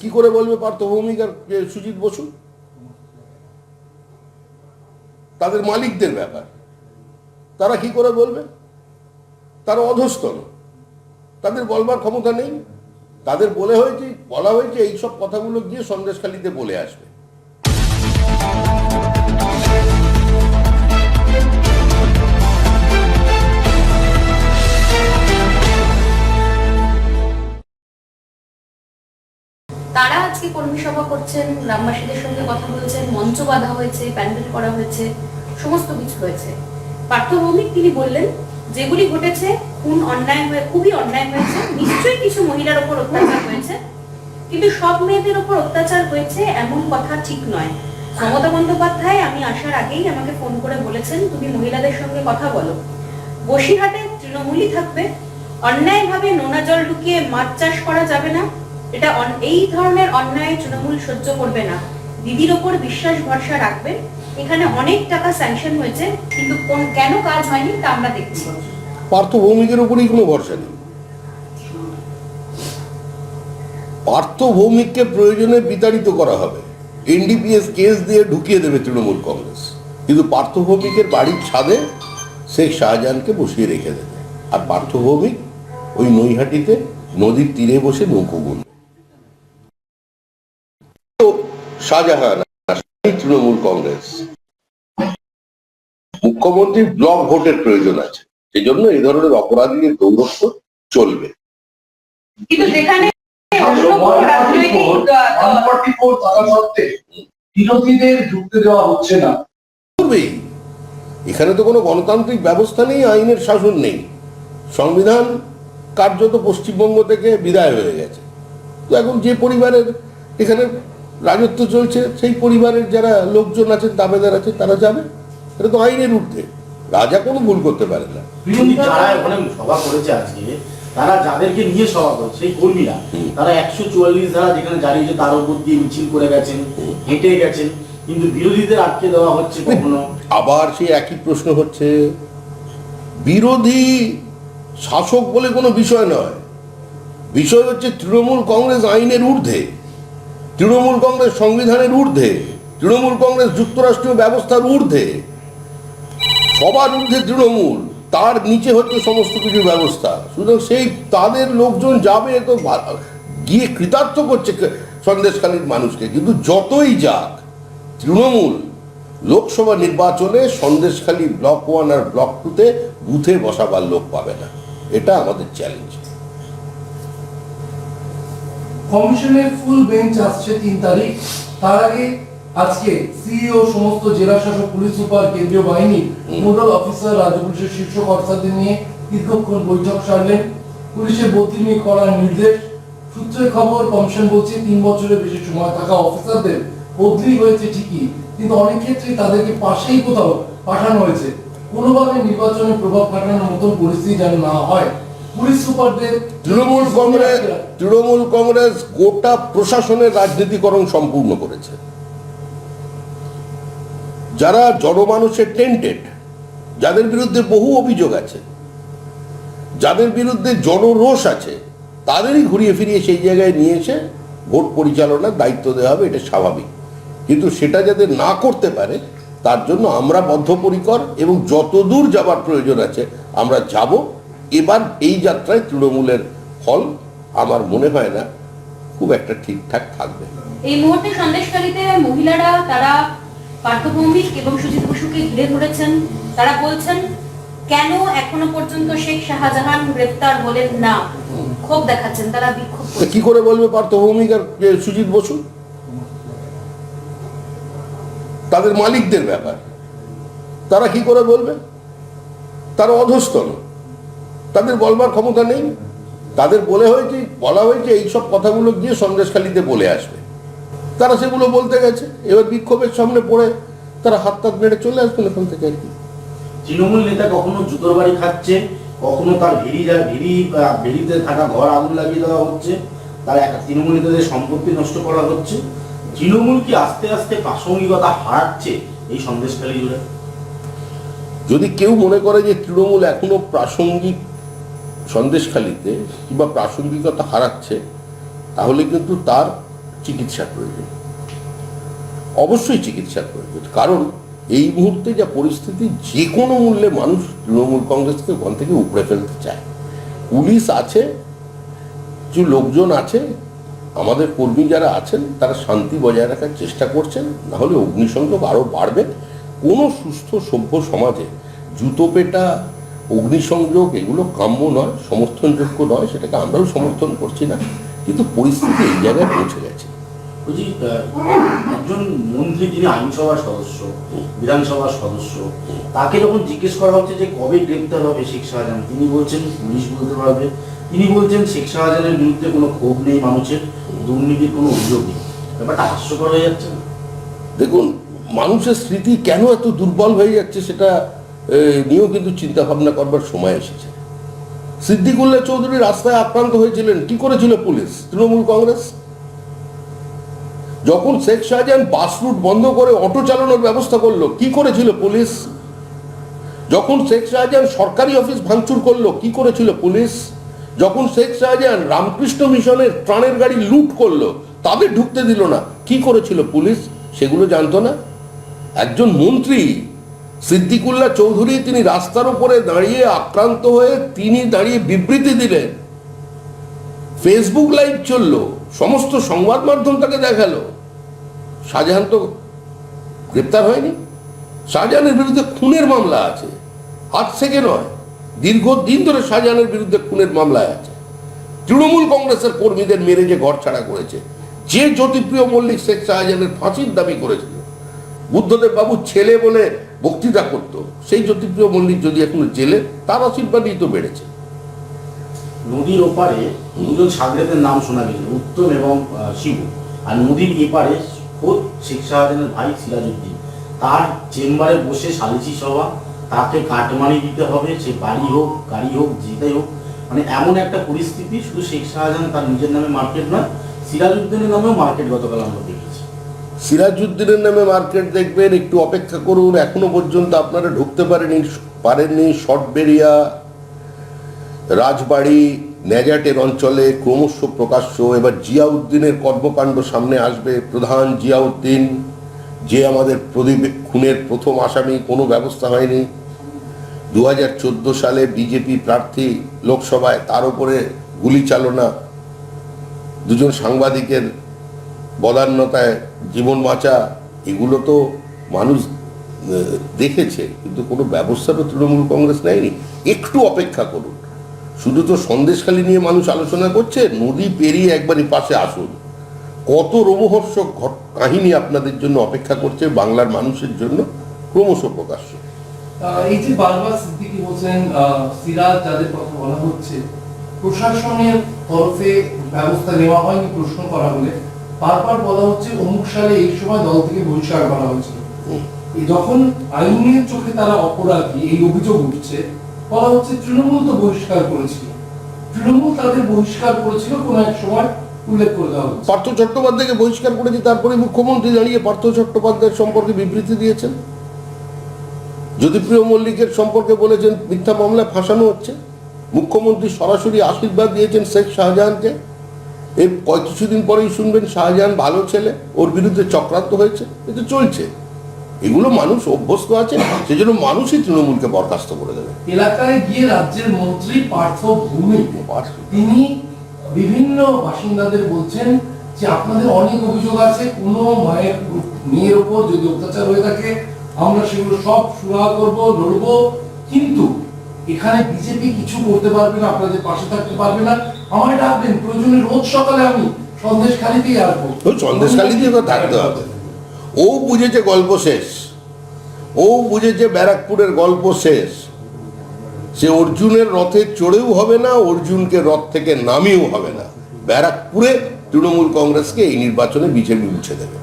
কি করে বলবে পার্থ ভৌমিক আর সুজিত বসু? তাদের মালিকদের ব্যাপার। তারা কি করে বলবে? তারা অধস্তন তাদের বলবার ক্ষমতা নেই। তাদের বলে হয়েছে, বলা হয়েছে, এইসব কথাগুলো গিয়ে সন্দেশখালিতে বলে আসবে। তারা আজকে কর্মী সভা করছেন, গ্রামবাসীদের সঙ্গে কথা বলছেন, মঞ্চ বাঁধা হয়েছে, প্যান্ডেল করা হয়েছে, সমস্ত কিছু হয়েছে। পার্থ ভৌমিক তিনি বললেন, যেগুলি ঘটেছে খুন অন্যায় হয়ে, খুবই অন্যায় হয়েছে, নিশ্চয়ই কিছু মহিলার ওপর অত্যাচার হয়েছে, কিন্তু সব মেয়েদের ওপর অত্যাচার হয়েছে এমন কথা ঠিক নয়। মমতা বন্দ্যোপাধ্যায়, আমি আসার আগেই আমাকে ফোন করে বলেছেন, তুমি মহিলাদের সঙ্গে কথা বলো। বসিরহাটে তৃণমূলই থাকবে, অন্যায়ভাবে নোনা জল ঢুকিয়ে মাছ চাষ করা যাবে না এটা এই ধরনের অন্যায় তৃণমূল সহ্য করবে না। দিদির ওপর বিশ্বাস, ভরসা রাখবে। এখানে অনেক টাকা স্যাংশন হয়েছে, কিন্তু কোন কেন কাজ হয়নি তা আমরা দেখছি। পার্থ ভৌমিকের উপরেই কোনো ভরসা নেই। পার্থ ভৌমিককে প্রয়োজনে বিতাড়িত করা হবে। এনডিপিএস কেস দিয়ে ঢুকিয়ে দেবে তৃণমূল কংগ্রেস। কিন্তু পার্থ ভৌমিকের বাড়ির ছাদে শেখ শাহজাহানকে বসিয়ে রেখে দেবে। আর পার্থ ভৌমিক ওই নৈহাটিতে নদীর তীরে বসে নৌকো শাহজাহান তৃণমূল কংগ্রেস। মুখ্যমন্ত্রীর ব্লক ভোটের প্রয়োজন আছে। সেই জন্য এই ধরনের অপরাধীদের দৌরত্ব চলবে। কিন্তু যেখানে দেওয়া হচ্ছে না। এখানে তো কোনো গণতান্ত্রিক ব্যবস্থা নেই আইনের শাসন নেই। সংবিধান কার্যত পশ্চিমবঙ্গ থেকে বিদায় হয়ে গেছে। তো এখন যে পরিবারের এখানে রাজত্ব চলছে সেই পরিবারের যারা লোকজন আছেন দাবেদার আছে তারা যাবে। এটা তো আইনের ঊর্ধ্বে। রাজা কোনো ভুল করতে পারে না। যারা ওখানে সভা করেছে আজকে তারা যাদেরকে নিয়ে সভা সেই কর্মীরা তারা একশো চুয়াল্লিশ ধারা যেখানে জারি হয়েছে তার উপর দিয়ে মিছিল করে গেছেন হেঁটে গেছেন কিন্তু বিরোধীদের আটকে দেওয়া হচ্ছে কখনো? আবার সেই একই প্রশ্ন হচ্ছে বিরোধী শাসক বলে কোনো বিষয় নয়। বিষয় হচ্ছে তৃণমূল কংগ্রেস আইনের ঊর্ধ্বে। তৃণমূল কংগ্রেস সংবিধানের ঊর্ধ্বে, তৃণমূল কংগ্রেস যুক্তরাষ্ট্রীয় ব্যবস্থার ঊর্ধ্বে, সবার ঊর্ধ্বে তৃণমূল, তার নিচে হচ্ছে সমস্ত কিছু ব্যবস্থা। সুতরাং সেই তাদের লোকজন যাবে তো গিয়ে কৃতার্থ করছে সন্দেশখালীর মানুষকে। কিন্তু যতই যাক, তৃণমূল লোকসভা নির্বাচনে সন্দেশখালী ব্লক ওয়ান আর ব্লক টুতে বুথে বসাবার লোক পাবে না। এটা আমাদের চ্যালেঞ্জ। কমিশনের ফুল বেঞ্চ আসছে তিন তারিখ। তার আগে আজকে সিইও সমস্ত জেলা শাসক, পুলিশ সুপার, কেন্দ্রীয় বাহিনী, নোডাল অফিসার, রাজ্য পুলিশের শীর্ষ কর্তাদের নিয়ে দীর্ঘক্ষণ বৈঠক সারলেন। পুলিশের বদলি নিয়ে করার নির্দেশ। সূত্রের খবর, কমিশন বলছে তিন বছরের বেশি সময় থাকা অফিসারদের বদলি হয়েছে ঠিকই, কিন্তু অনেক ক্ষেত্রে তাদেরকে পাশেই কোথাও পাঠানো হয়েছে। কোনোভাবে নির্বাচনে প্রভাব খাটানোর মতন পরিস্থিতি যেন না হয়। পুলিশ সুপারদের তৃণমূল কংগ্রেস তৃণমূল কংগ্রেস গোটা প্রশাসনের রাজনীতিকরণ সম্পূর্ণ করেছে। যারা জনমানুষের টেন্টেড যাদের বিরুদ্ধে বহু অভিযোগ আছে যাদের বিরুদ্ধে জনরোষ আছে তাদেরই ঘুরিয়ে ফিরিয়ে সেই জায়গায় নিয়ে এসে ভোট পরিচালনার দায়িত্ব দেওয়া হবে এটা স্বাভাবিক। কিন্তু সেটা যাতে না করতে পারে তার জন্য আমরা বদ্ধপরিকর এবং যতদূর যাবার প্রয়োজন আছে আমরা যাব এবার এই যাত্রায় তৃণমূলের ফল আমার মনে হয় না খুব একটা ঠিকঠাক থাকবে। এই মুহূর্তে সন্দেশকারীতে মহিলারা তারা পার্থভৌমিক এবং সুজিত বসুকে ঘিরে ধরেছেন। তারা বলছেন কেন এখনও পর্যন্ত শেখ শাহজাহান গ্রেফতার হলেন না? ক্ষোভ দেখাচ্ছেন তারা বিক্ষোভ কি করে বলবে পার্থ ভৌমিক আর সুজিত বসু? তাদের মালিকদের ব্যাপার। তারা কি করে বলবে? তারা অধস্তন। তাদের বলবার ক্ষমতা নেই। তাদের বলে হয়েছে বলা হয়েছে এইসব কথাগুলো গিয়ে সন্দেশখালিতে বলে আসবে। তারা সেগুলো বলতে গেছে। এবার বিক্ষোভের সামনে পড়ে তারা হাত তাত মেরে চলে আসবেন এখান থেকে আর কি। তৃণমূল নেতা কখনো জুতোর বাড়ি খাচ্ছে কখনো তার ভেড়ি যা ভেড়ি ভেড়িতে থাকা ঘর আগুন লাগিয়ে দেওয়া হচ্ছে তার এক তৃণমূল নেতাদের সম্পত্তি নষ্ট করা হচ্ছে। তৃণমূল কি আস্তে আস্তে প্রাসঙ্গিকতা হারাচ্ছে এই সন্দেশখালী জুড়ে? যদি কেউ মনে করে যে তৃণমূল এখনও প্রাসঙ্গিক সন্দেশখালিতে কিংবা প্রাসঙ্গিকতা হারাচ্ছে, তাহলে কিন্তু তার চিকিৎসার প্রয়োজন। অবশ্যই চিকিৎসার প্রয়োজন। কারণ এই মুহূর্তে যা পরিস্থিতি যে কোনো মূল্যে মানুষ তৃণমূল কংগ্রেসকে ওখান থেকে উপড়ে ফেলতে চায়। পুলিশ আছে, কিছু লোকজন আছে, আমাদের কর্মী যারা আছেন, তারা শান্তি বজায় রাখার চেষ্টা করছেন না হলে অগ্নিসংযোগ আরও বাড়বে। কোনো সুস্থ, সভ্য সমাজে জুতো পেটা অগ্নিসংযোগ এগুলো কাম্য নয় সমর্থনযোগ্য নয় সেটাকে আমরাও সমর্থন করছি না কিন্তু পরিস্থিতি এই জায়গায় পৌঁছে গেছে। বলছি একজন মন্ত্রী যিনি আইনসভার সদস্য বিধানসভার সদস্য তাকে যখন জিজ্ঞেস করা হচ্ছে যে কবে গ্রেপ্তার হবে শেখ শাহজাহান তিনি বলছেন পুলিশ বলতে পারবে তিনি বলছেন শেখ শাহজাহানের বিরুদ্ধে কোনো ক্ষোভ নেই মানুষের দুর্নীতির কোনো অভিযোগ নেই। ব্যাপারটা হাস্যকর হয়ে যাচ্ছে দেখুন মানুষের স্মৃতি কেন এত দুর্বল হয়ে যাচ্ছে সেটা নিয়েও কিন্তু চিন্তা ভাবনা করবার সময় এসেছে। সিদ্দিকুল্লাহ চৌধুরী রাস্তায় আক্রান্ত হয়েছিলেন, কি করেছিল পুলিশ? তৃণমূল কংগ্রেস? যখন শেখ শাহজাহান বাস রুট বন্ধ করে অটো চালানোর ব্যবস্থা করল, কি করেছিল পুলিশ? যখন শেখ শাহজাহান সরকারি অফিস ভাঙচুর করল, কি করেছিল পুলিশ? যখন শেখ শাহজাহান রামকৃষ্ণ মিশনের ত্রাণের গাড়ি লুট করল, তাদের ঢুকতে দিল না, কি করেছিল পুলিশ? সেগুলো জানতো না? একজন মন্ত্রী সিদ্দিকুল্লাহ চৌধুরী তিনি রাস্তার উপরে দাঁড়িয়ে আক্রান্ত হয়ে তিনি দাঁড়িয়ে বিবৃতি দিলেন। ফেসবুক লাইভ চলল, সমস্ত সংবাদ মাধ্যম তাকে দেখাল। শাহজাহান তো গ্রেপ্তার হয়নি। শাহজাহানের বিরুদ্ধে খুনের মামলা আছে। আজ থেকে নয়, দীর্ঘদিন ধরে শাহজাহানের বিরুদ্ধে খুনের মামলায় আছে। তৃণমূল কংগ্রেসের কর্মীদের মেরে যে ঘর ছাড়া করেছে, যে জ্যোতিপ্রিয় মল্লিক শেখ শাহজাহানের ফাঁসির দাবি করেছিল বুদ্ধদেব বাবু ছেলে বলে বক্তৃতা করত। সেই জ্যোতিপ্রিয় মল্লিক যদি এখনও জেলে, তার আশীর্বাদই তো বেড়েছে। নদীর ওপারে দুজন সাগরেদের নাম শোনা গেছিল উত্তম এবং শিবু। আর নদীর এপারে খোদ শেখ শাহজাহানের ভাই সিরাজউদ্দিন। তার চেম্বারে বসে সালিসি সভা, তাকে কাটমানি দিতে হবে, সে বাড়ি হোক, গাড়ি হোক, যেটাই হোক। মানে এমন একটা পরিস্থিতি, শুধু শেখ শাহজাহান তার নিজের নামে মার্কেট নয়, সিরাজউদ্দিনের নামেও মার্কেট গতকাল আমরা দেখেছি। সিরাজউদ্দিনের নামে মার্কেট দেখবেন, একটু অপেক্ষা করুন, এখনও পর্যন্ত আপনারা ঢুকতে পারেনি, পারেননি শর্টবেরিয়া রাজবাড়ি, ন্যাজাটের অঞ্চলে ক্রমশ প্রকাশ্য, এবার জিয়াউদ্দিনের কর্মকাণ্ড সামনে আসবে, প্রধান জিয়াউদ্দিন, যে আমাদের প্রদীপ খুনের প্রথম আসামি, কোনো ব্যবস্থা হয়নি। দু হাজার চোদ্দ সালে বিজেপি প্রার্থী লোকসভায় তার উপরে গুলি চালনা, দুজন সাংবাদিকের বদান্যতায় জীবন বাঁচা এগুলো তো মানুষ দেখেছে কিন্তু কোনো ব্যবস্থা তো তৃণমূল কংগ্রেস নেয়নি। একটু অপেক্ষা করুন। শুধু তো সন্দেশখালি নিয়ে মানুষ আলোচনা করছে নদী পেরিয়ে একবারই পাশে আসুন। কত রোমহর্ষক কাহিনী আপনাদের জন্য অপেক্ষা করছে বাংলার মানুষের জন্য ক্রমশ প্রকাশ্য। এই যে বারবার সিদ্দিকি আহ, সিরাজ যাদের কথা বলা হচ্ছে প্রশাসনের তরফে ব্যবস্থা নেওয়া হয়নি প্রশ্ন করা হলে। বারবার বলা হচ্ছে অমুক সালে এই সময় দল থেকে বহিষ্কার করা হয়েছিল। যখন আইনের চোখে তারা অপরাধী, এই অভিযোগ উঠছে, বলা হচ্ছে তৃণমূল তো বহিষ্কার করেছিল। তৃণমূল তাদের বহিষ্কার করেছিল এক সময় পার্থ চট্টোপাধ্যায়কে বহিষ্কার করেছে, তারপরে মুখ্যমন্ত্রী দাঁড়িয়ে পার্থ চট্টোপাধ্যায়ের সম্পর্কে বিবৃতি দিয়েছেন। জ্যোতিপ্রিয় মল্লিকের সম্পর্কে বলেছেন, মিথ্যা মামলায় ফাঁসানো হচ্ছে। মুখ্যমন্ত্রী সরাসরি আশীর্বাদ দিয়েছেন শেখ শাহজাহানকে। এর কিছুদিন পরেই শুনবেন শাহজাহান ভালো ছেলে ওর বিরুদ্ধে চক্রান্ত হয়েছে এটা চলছে। এগুলো মানুষ অভ্যস্ত আছে সেজন্য মানুষই তৃণমূলকে বরখাস্ত করে দেবে। এলাকায় গিয়ে রাজ্যের মন্ত্রী পার্থ ভৌমিক তিনি বিভিন্ন বাসিন্দাদের বলছেন যে আপনাদের অনেক অভিযোগ আছে কোনো মায়ের মেয়ের উপর যদি অত্যাচার হয়ে থাকে আমরা সেগুলো সব সুরাহা করব লড়বো। কিন্তু এখানে বিজেপি কিছু করতে পারবে না আপনাদের পাশে থাকতে পারবে না। আমায় ডাকবেন প্রয়োজনে রোজ সকালে আমি সন্দেশ খালিতেই আসব সন্দেশখালিতেই তো থাকতে হবে। ও বুঝেছে গল্প শেষ। ও বুঝেছে ব্যারাকপুরের গল্প শেষ। সে অর্জুনের রথে চড়েও হবে না অর্জুনকে রথ থেকে নামিয়েও হবে না। ব্যারাকপুরে তৃণমূল কংগ্রেসকে এই নির্বাচনে বিজেপি উঠে দেবে।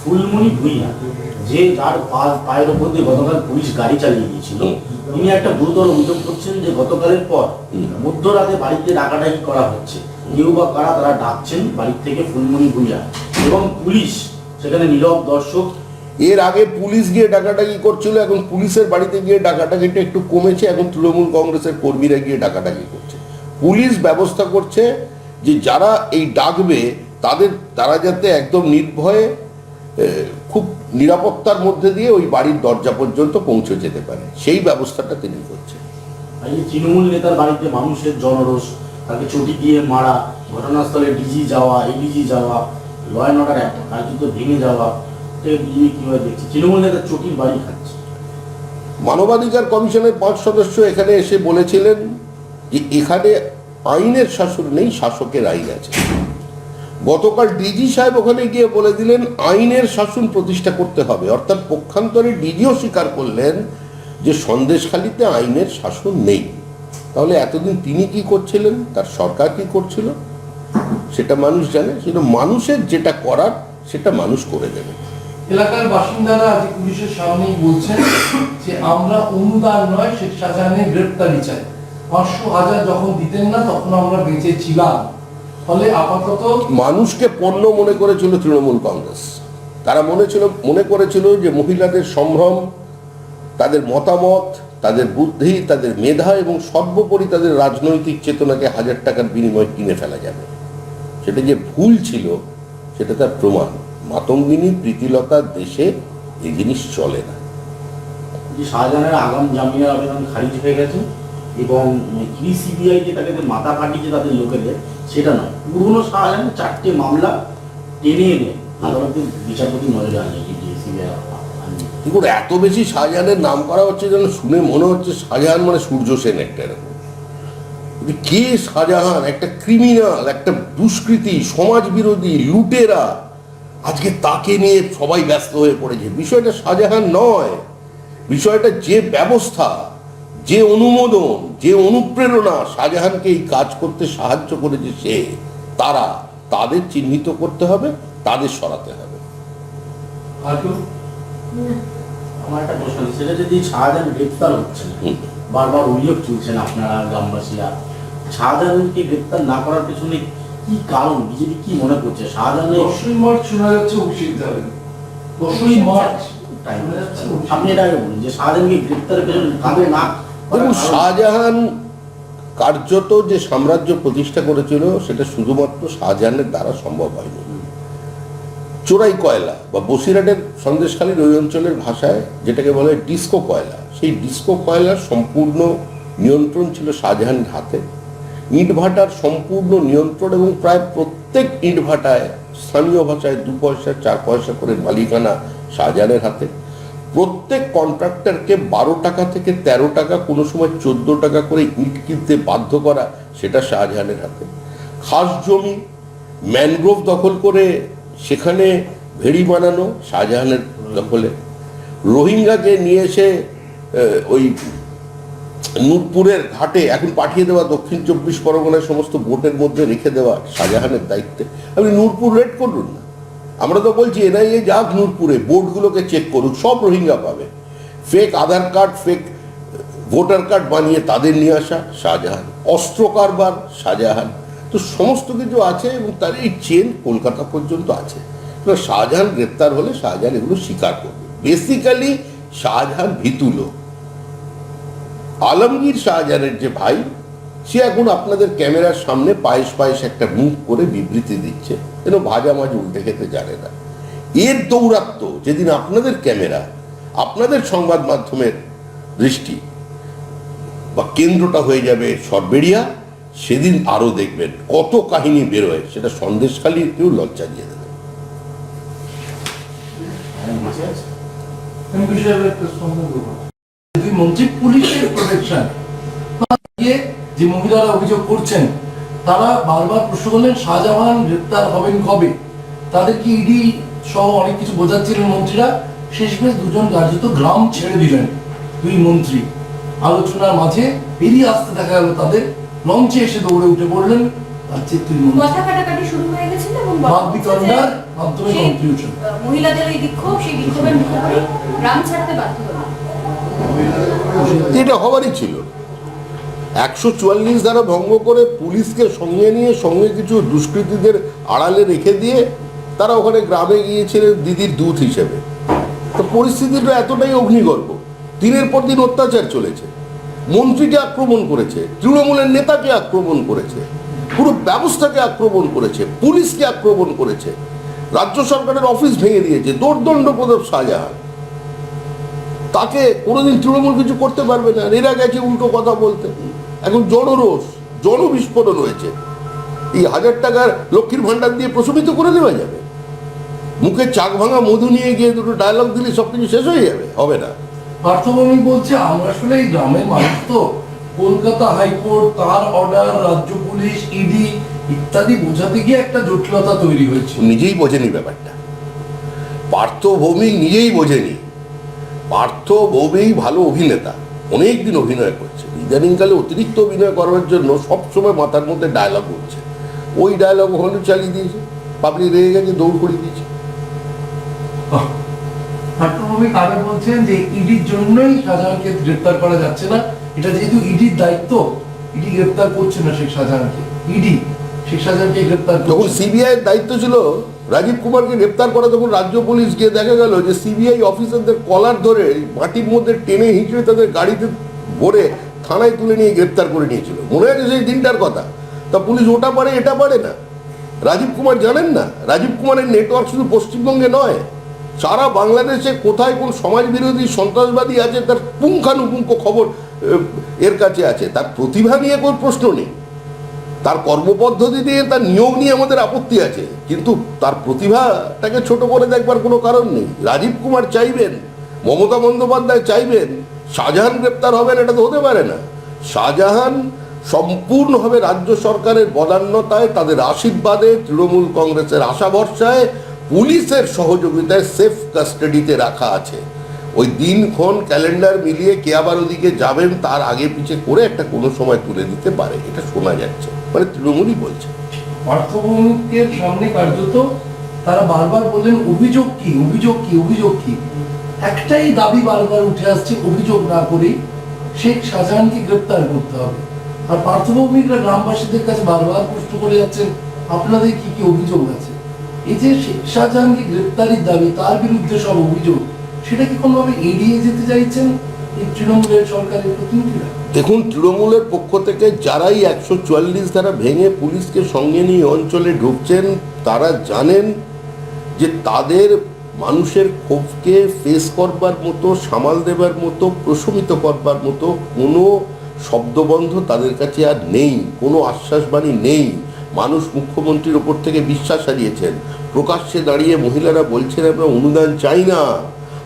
ফুলমণি ভুইয়া যে তার পায়ের ওপর দিয়ে গতকাল পুলিশ গাড়ি চালিয়ে দিয়েছিল হুম। তিনি একটা গুরুতর অভিযোগ করছেন যে গতকালের পর। মধ্যরাতে বাড়িতে ডাকাডাকি করা হচ্ছে। কেউ বা কারা তারা ডাকছেন বাড়ির থেকে ফুলমণি ভুইয়া এবং পুলিশ সেখানে নীরব দর্শক। এর আগে পুলিশ গিয়ে ডাকাডাকি করছিল এখন পুলিশের বাড়িতে গিয়ে ডাকাডাকিটা একটু কমেছে এখন তৃণমূল কংগ্রেসের কর্মীরা গিয়ে ডাকাডাকি করছে। পুলিশ ব্যবস্থা করছে যে যারা এই ডাকবে তাদের তারা যাতে একদম নির্ভয়ে নিরাপত্তার মধ্যে দিয়ে ওই বাড়ির দরজা পর্যন্ত পৌঁছে যেতে পারে। সেই ব্যবস্থাটা তিনি করছেন। তৃণমূল নেতার বাড়িতে মানুষের জনরোষ তাকে চটি দিয়ে মারা ঘটনাস্থলে ডিজি যাওয়া এডিজি যাওয়া ল অ্যান্ড অর্ডার কার্যত ভেঙে যাওয়া কীভাবে দেখছে? তৃণমূল নেতার চটির বাড়ি খাচ্ছে। মানবাধিকার কমিশনের পাঁচ সদস্য এখানে এসে বলেছিলেন যে এখানে আইনের শাসন নেই শাসকের আইন আছে। গতকাল ডিজি সাহেব ওখানে গিয়ে বলে দিলেন, আইনের শাসন প্রতিষ্ঠা করতে হবে। অর্থাৎ পক্ষান্তরে ডিজিও স্বীকার করলেন যে সন্দেশখালিতে আইনের শাসন নেই। তাহলে এতদিন তিনি কি করছিলেন? তার সরকার কি করছিল? সেটা মানুষ জানে। সেটা মানুষের যেটা করার, সেটা মানুষ করে দেবে। এলাকার বাসিন্দারা আজ পুলিশের সামনেই বলছেন যে আমরা অনুদান নয় শেখ শাহজাহানের গ্রেপ্তারি চাই। পাঁচশো হাজার যখন দিতেন না, তখন আমরা বেঁচে ছিলাম। ফলে আপাতত মানুষকে পণ্য মনে করেছিল তৃণমূল কংগ্রেস। তারা মনে ছিল মনে করেছিল যে মহিলাদের সম্ভ্রম তাদের মতামত তাদের বুদ্ধি তাদের মেধা এবং সর্বোপরি তাদের রাজনৈতিক চেতনাকে হাজার টাকার বিনিময়ে কিনে ফেলা যাবে। সেটা যে ভুল ছিল সেটা তার প্রমাণ। মাতঙ্গিনী প্রীতিলতার দেশে এই জিনিস চলে না। যে শাহজাহানের আগাম জামিনের আবেদন খারিজ হয়ে গেছে এবং ইডি সিবিআই যে যে মাথা ফাটিয়েছে তাদের লোকেদের সেটা নয়। পুরনো শাহজাহানের চারটে মামলা টেনে এনে আদালতের বিচারপতি নজরে আনে আনবে এত বেশি শাহজাহানের নাম করা হচ্ছে যেন শুনে মনে হচ্ছে শাহজাহান মানে সূর্য সেন একটা এরকম। কে শাহজাহান? একটা ক্রিমিনাল একটা দুষ্কৃতী সমাজ বিরোধী লুটেরা। আজকে তাকে নিয়ে সবাই ব্যস্ত হয়ে পড়েছে। বিষয়টা শাহজাহান নয়। বিষয়টা যে ব্যবস্থা যে অনুমোদন যে অনুপ্রেরণা শাহজাহানকে এই কাজ করতে সাহায্য করেছে সে তারা তাদের চিহ্নিত করতে হবে তাদের সরাতে হবে। আমার একটা প্রশ্ন সেটা যদি শাহজাহান গ্রেপ্তার হচ্ছে বারবার অভিযোগ তুলছেন আপনারা গ্রামবাসীরা শাহজাহানকে গ্রেপ্তার না করার পেছনে কি কারণ? বিজেপি কি মনে করছে? শাহজাহানের দশই মার্চ শোনা যাচ্ছে অভিষেক দশই মার্চ। আপনি এটা আগে বলুন যে শাহজাহানকে গ্রেপ্তারের পেছনে না দেখুন শাহজাহান কার্যত যে সাম্রাজ্য প্রতিষ্ঠা করেছিল সেটা শুধুমাত্র শাহজাহানের দ্বারা সম্ভব হয়নি। চোরাই কয়লা বা বসিরহাটের সন্দেশখালীর ওই অঞ্চলের ভাষায় যেটাকে বলে ডিস্কো কয়লা সেই ডিস্কো কয়লার সম্পূর্ণ নিয়ন্ত্রণ ছিল শাহজাহানের হাতে। ইটভাটার সম্পূর্ণ নিয়ন্ত্রণ এবং প্রায় প্রত্যেক ইটভাটায় স্থানীয় ভাষায় দু পয়সা চার পয়সা করে মালিকানা শাহজাহানের হাতে। প্রত্যেক কন্ট্রাক্টরকে বারো টাকা থেকে তেরো টাকা, কোনো সময় চোদ্দ টাকা করে ইট কিনতে বাধ্য করা, সেটা শাহজাহানের হাতে। খাস জমি, ম্যানগ্রোভ দখল করে সেখানে ভেড়ি বানানো শাহজাহানের দখলে। রোহিঙ্গাকে নিয়ে এসে ওই নূরপুরের ঘাটে এখন পাঠিয়ে দেওয়া দক্ষিণ চব্বিশ পরগনায় সমস্ত বোটের মধ্যে রেখে দেওয়া শাহজাহানের দায়িত্বে। আপনি নূরপুর রেড করুন না। আমরা তো বলছি এনআইএ যাক নূরপুরে, বোর্ডগুলোকে চেক করুক, সব রোহিঙ্গা পাবে। Fake Aadhaar card fake voter card বানিয়ে তাদের নিয়ে আসা, শাহজাহান। অস্ত্র কারবার, শাহজাহান। তো সমস্ত কিছু আছে এবং তার এই চেন কলকাতা পর্যন্ত আছে। শাহজাহান গ্রেপ্তার হলে শাহজাহান এগুলো স্বীকার করবে। বেসিক্যালি শাহজাহান ভীতু লোক। আলমগীর শাহজাহানের যে ভাই সে এখন আপনাদের ক্যামেরার সামনে পায়েস পায়েস একটা মুখ করে বিবৃতি দিচ্ছে, যেন ভাজা মাছ উল্টে খেতে জানে না। এর দৌরাত্ম যেদিন আপনাদের ক্যামেরা, আপনাদের সংবাদ মাধ্যমের দৃষ্টি বা কেন্দ্রটা হয়ে যাবে সরবেরিয়া, সেদিন আরও দেখবেন কত কাহিনী বেরোয়, সেটা সন্দেশখালী কেউ লজ্জা দিয়ে দেবে। মন্ত্রী পুলিশের প্রোটেকশন যে মহিলারা অভিযোগ করছেন তারা বারবার প্রশ্ন করলেন শাহজাহান গ্রেপ্তার হবেন কবে? তাদের কি ইডি সহ অনেক কিছু বোঝাচ্ছিলেন মন্ত্রীরা? শেষমেশ দুজন কার্যত গ্রাম ছেড়ে দিলেন দুই মন্ত্রী। আলোচনার মাঝে বেরিয়ে আসতে দেখা গেল তাদের। লঞ্চে এসে দৌড়ে উঠে পড়লেন রাজ্যের দুই মন্ত্রী শুরু হয়ে গেছিল এবং বলা বাদ হচ্ছে বিতণ্ডার যে মাধ্যমে সেই, মহিলাদের এই বিক্ষোভ সেই বিক্ষোভের মুখোমুখি গ্রাম ছাড়তে বাধ্য হলো। এটা হবারই ছিল। একশো চুয়াল্লিশ ধারা ভঙ্গ করে পুলিশকে সঙ্গে নিয়ে সঙ্গে কিছু দুষ্কৃতীদের আড়ালে রেখে দিয়ে তারা ওখানে গ্রামে গিয়েছিলেন দিদির দূত হিসেবে। তো পরিস্থিতিটা এতটাই অগ্নিগর্ভ। দিনের পর দিন অত্যাচার চলেছে। মন্ত্রীকে আক্রমণ করেছে, তৃণমূলের নেতাকে আক্রমণ করেছে, পুরো ব্যবস্থাকে আক্রমণ করেছে, পুলিশকে আক্রমণ করেছে। রাজ্য সরকারের অফিস ভেঙে দিয়েছে, দোর্দণ্ড প্রদব শাহজাহান। তাকে কোনোদিন তৃণমূল কিছু করতে পারবে না, এরা গেছে উল্টো কথা বলতে। এখন জনরোষ জনবিস্ফোরণ হয়েছে। এই হাজার টাকার লক্ষ্মীর ভান্ডার দিয়ে প্রশমিত করে দেওয়া যাবে। মুখে চাক ভাঙা মধু নিয়ে গিয়ে দুটো ডায়লগ দিলে সব কিছু শেষ হয়ে যাবে হবে না। পার্থভূমি বলছে আমরা আসলে এই গ্রামের মানুষ তো। কলকাতা হাইকোর্ট তার অর্ডার রাজ্য পুলিশ ইডি ইত্যাদি বোঝাতে গিয়ে একটা জটিলতা তৈরি হয়েছে। নিজেই বোঝেনি ব্যাপারটা। পার্থ ভৌমিক নিজেই বোঝেনি। পার্থ ভৌমিক ভালো অভিনেতা অনেক দিন অভিনয় করছে। ইদানিংকালে অতিরিক্ত অভিনয় করার জন্য সবসময় মাথার মধ্যে ডায়লগ উঠছে ওই ডায়লগ ওখানে চালিয়ে দিয়েছে পাবলিক রেগে গেছে দৌড় করে দিয়েছে। পার্থভূমি আগে বলছেন যে ইডির জন্যই শাহজাহানকে গ্রেপ্তার করা যাচ্ছে না? এটা যেহেতু ইডির দায়িত্ব ইডি গ্রেপ্তার করছে না শেখ শাহজাহানকে। ইডি শেখ শাহজাহানকে গ্রেপ্তার যখন সিবিআই এর দায়িত্ব ছিল রাজীব কুমারকে গ্রেপ্তার করা তখন রাজ্য পুলিশ গিয়ে দেখা গেল যে সিবিআই অফিসারদের কলার ধরে মাটির মধ্যে টেনে হিঁচড়ে তাদের গাড়িতে ভরে থানায় তুলে নিয়ে গ্রেপ্তার করে নিয়েছিল। মনে আছে সেই দিনটার কথা? তা পুলিশ ওটা পারে, এটা পারে না। রাজীব কুমার জানেন না? রাজীব কুমারের নেটওয়ার্ক শুধু পশ্চিমবঙ্গে নয়। সারা বাংলাদেশে কোথায় কোন সমাজ বিরোধী সন্ত্রাসবাদী আছে, তার পুঙ্খানুপুঙ্খ খবর এর কাছে আছে। তার প্রতিভা নিয়ে কোনো প্রশ্ন নেই। তার কর্মপদ্ধতি দিয়ে তার নিয়োগ নিয়ে আমাদের আপত্তি আছে। কিন্তু তার প্রতিভাটাকে ছোট করে দেখবার কোনো কারণ নেই। রাজীব কুমার চাইবেন, মমতা বন্দ্যোপাধ্যায় চাইবেন শাহজাহান গ্রেপ্তার হবেন এটা তো হতে পারে না। শাহজাহান সম্পূর্ণভাবে রাজ্য সরকারের বদান্যতায়, তাদের আশীর্বাদে, তৃণমূল কংগ্রেসের আশা ভরসায় পুলিশের সহযোগিতায় সেফ কাস্টাডিতে রাখা আছে। ওই দিনক্ষণ ক্যালেন্ডার মিলিয়ে কে আবার ওদিকে যাবেন তার আগে পিছে করে একটা কোনো সময় তুলে দিতে পারে, এটা শোনা যাচ্ছে। মানে তৃণমূলই বলছে। পার্থভূমিকের সামনে কার্যত তারা বারবার বললেন, অভিযোগ কি? অভিযোগ কি? অভিযোগ কি? একটাই দাবি বারবার উঠে আসছে, অভিযোগ না করে শেখ শাহজাহানকে গ্রেপ্তার করতে হবে। আর পার্থভৌমিকরা গ্রামবাসীদের কাছে বারবার প্রশ্ন করে যাচ্ছেন, আপনাদের কি কি অভিযোগ আছে? এই যে শেখ শাহজাহানকে গ্রেপ্তারির দাবি, তার বিরুদ্ধে সব অভিযোগ, সেটা কি কোনোভাবে এড়িয়ে যেতে চাইছেন এই তৃণমূলের সরকারের প্রতিনিধিরা? দেখুন, তৃণমূলের পক্ষ থেকে যারাই একশো চুয়াল্লিশ ধারা ভেঙে পুলিশকে সঙ্গে নিয়ে অঞ্চলে ঢুকছেন, তারা জানেন যে তাদের মানুষের ক্ষোভকে ফেস করবার মতো, সামাল দেবার মতো, প্রশমিত করবার মতো কোনো শব্দবন্ধ তাদের কাছে আর নেই, কোনো আশ্বাসবাণী নেই। মানুষ মুখ্যমন্ত্রীর ওপর থেকে বিশ্বাস হারিয়েছেন। প্রকাশ্যে দাঁড়িয়ে মহিলারা বলছেন, আমরা অনুদান চাই না।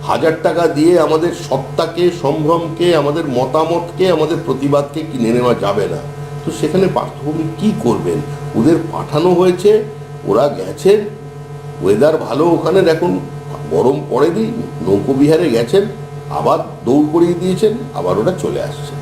হাজার টাকা দিয়ে আমাদের সত্তাকে, সম্ভ্রমকে, আমাদের মতামতকে, আমাদের প্রতিবাদকে কিনে নেওয়া যাবে না। তো সেখানে পার্থভূমি কি করবেন? ওদের পাঠানো হয়েছে, ওরা গেছেন ওয়েদার ভালো ওখানে এখন। গরম পরে দিন নৌকো বিহারে গেছেন আবার দৌড় করিয়ে দিয়েছেন আবার ওটা চলে আসছে।